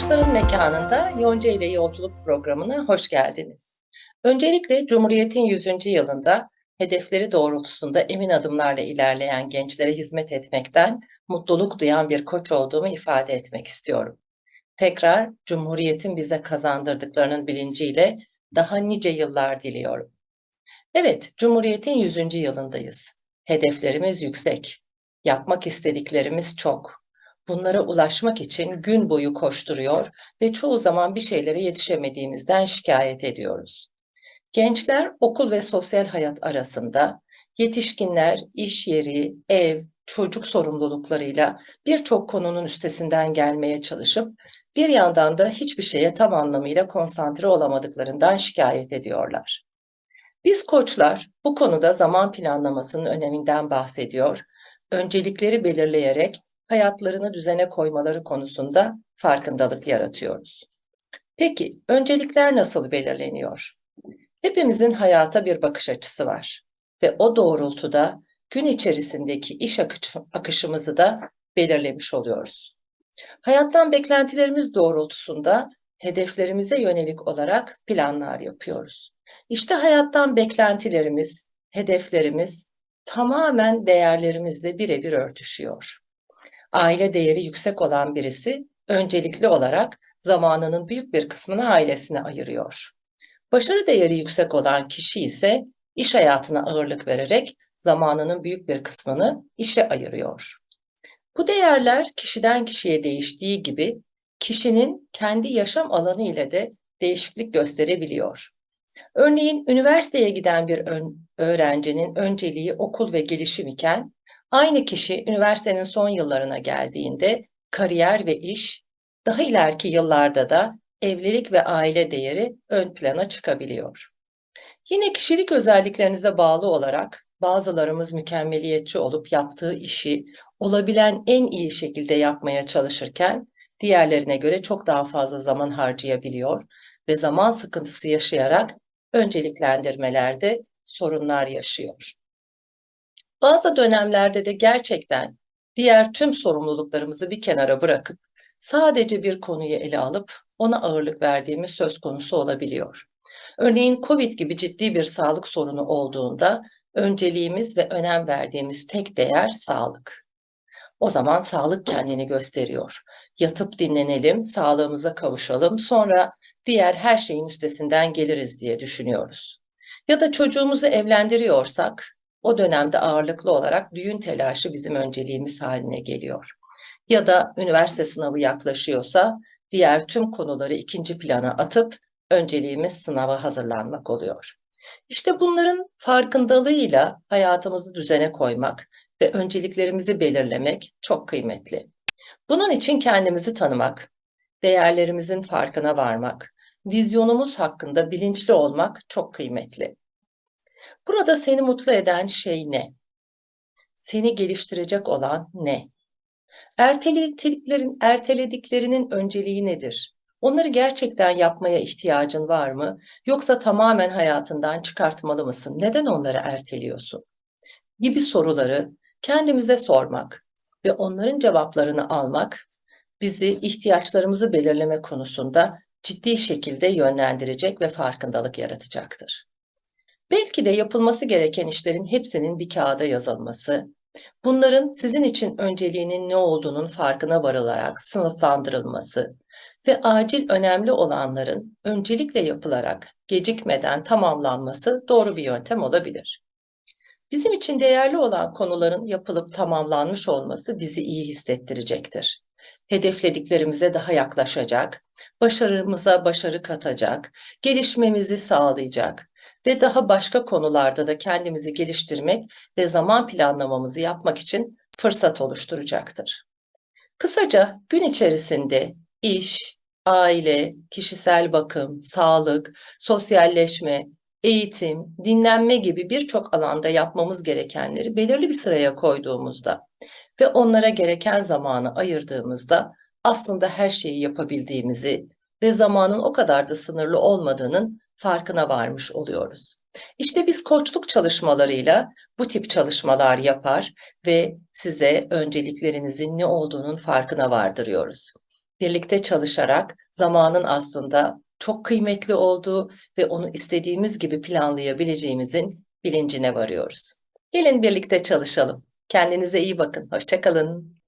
Koçların Mekanında Yonca ile Yolculuk programına hoş geldiniz. Öncelikle Cumhuriyet'in 100. yılında hedefleri doğrultusunda emin adımlarla ilerleyen gençlere hizmet etmekten mutluluk duyan bir koç olduğumu ifade etmek istiyorum. Tekrar Cumhuriyet'in bize kazandırdıklarının bilinciyle daha nice yıllar diliyorum. Evet, Cumhuriyet'in 100. yılındayız. Hedeflerimiz yüksek. Yapmak istediklerimiz çok. Bunlara ulaşmak için gün boyu koşturuyor ve çoğu zaman bir şeylere yetişemediğimizden şikayet ediyoruz. Gençler okul ve sosyal hayat arasında, yetişkinler iş yeri, ev, çocuk sorumluluklarıyla birçok konunun üstesinden gelmeye çalışıp bir yandan da hiçbir şeye tam anlamıyla konsantre olamadıklarından şikayet ediyorlar. Biz koçlar bu konuda zaman planlamasının öneminden bahsediyor, öncelikleri belirleyerek hayatlarını düzene koymaları konusunda farkındalık yaratıyoruz. Peki öncelikler nasıl belirleniyor? Hepimizin hayata bir bakış açısı var ve o doğrultuda gün içerisindeki iş akışımızı da belirlemiş oluyoruz. Hayattan beklentilerimiz doğrultusunda hedeflerimize yönelik olarak planlar yapıyoruz. İşte hayattan beklentilerimiz, hedeflerimiz tamamen değerlerimizle birebir örtüşüyor. Aile değeri yüksek olan birisi öncelikli olarak zamanının büyük bir kısmını ailesine ayırıyor. Başarı değeri yüksek olan kişi ise iş hayatına ağırlık vererek zamanının büyük bir kısmını işe ayırıyor. Bu değerler kişiden kişiye değiştiği gibi kişinin kendi yaşam alanı ile de değişiklik gösterebiliyor. Örneğin üniversiteye giden bir öğrencinin önceliği okul ve gelişim iken aynı kişi üniversitenin son yıllarına geldiğinde kariyer ve iş, daha ileriki yıllarda da evlilik ve aile değeri ön plana çıkabiliyor. Yine kişilik özelliklerinize bağlı olarak bazılarımız mükemmeliyetçi olup yaptığı işi olabilen en iyi şekilde yapmaya çalışırken diğerlerine göre çok daha fazla zaman harcayabiliyor ve zaman sıkıntısı yaşayarak önceliklendirmelerde sorunlar yaşıyor. Bazı dönemlerde de gerçekten diğer tüm sorumluluklarımızı bir kenara bırakıp sadece bir konuyu ele alıp ona ağırlık verdiğimiz söz konusu olabiliyor. Örneğin COVID gibi ciddi bir sağlık sorunu olduğunda önceliğimiz ve önem verdiğimiz tek değer sağlık. O zaman sağlık kendini gösteriyor. Yatıp dinlenelim, sağlığımıza kavuşalım, sonra diğer her şeyin üstesinden geliriz diye düşünüyoruz. Ya da çocuğumuzu evlendiriyorsak o dönemde ağırlıklı olarak düğün telaşı bizim önceliğimiz haline geliyor. Ya da üniversite sınavı yaklaşıyorsa diğer tüm konuları ikinci plana atıp önceliğimiz sınava hazırlanmak oluyor. İşte bunların farkındalığıyla hayatımızı düzene koymak ve önceliklerimizi belirlemek çok kıymetli. Bunun için kendimizi tanımak, değerlerimizin farkına varmak, vizyonumuz hakkında bilinçli olmak çok kıymetli. Burada seni mutlu eden şey ne? Seni geliştirecek olan ne? Ertelediklerin, ertelediklerinin önceliği nedir? Onları gerçekten yapmaya ihtiyacın var mı? Yoksa tamamen hayatından çıkartmalı mısın? Neden onları erteliyorsun? Gibi soruları kendimize sormak ve onların cevaplarını almak bizi ihtiyaçlarımızı belirleme konusunda ciddi şekilde yönlendirecek ve farkındalık yaratacaktır. Belki de yapılması gereken işlerin hepsinin bir kağıda yazılması, bunların sizin için önceliğinin ne olduğunun farkına varılarak sınıflandırılması ve acil önemli olanların öncelikle yapılarak gecikmeden tamamlanması doğru bir yöntem olabilir. Bizim için değerli olan konuların yapılıp tamamlanmış olması bizi iyi hissettirecektir. Hedeflediklerimize daha yaklaşacak, başarımıza başarı katacak, gelişmemizi sağlayacak, ve daha başka konularda da kendimizi geliştirmek ve zaman planlamamızı yapmak için fırsat oluşturacaktır. Kısaca gün içerisinde iş, aile, kişisel bakım, sağlık, sosyalleşme, eğitim, dinlenme gibi birçok alanda yapmamız gerekenleri belirli bir sıraya koyduğumuzda ve onlara gereken zamanı ayırdığımızda aslında her şeyi yapabildiğimizi ve zamanın o kadar da sınırlı olmadığının farkına varmış oluyoruz. İşte biz koçluk çalışmalarıyla bu tip çalışmalar yapar ve size önceliklerinizin ne olduğunun farkına vardırıyoruz. birlikte çalışarak zamanın aslında çok kıymetli olduğu ve onu istediğimiz gibi planlayabileceğimizin bilincine varıyoruz. Gelin birlikte çalışalım. Kendinize iyi bakın. Hoşça kalın.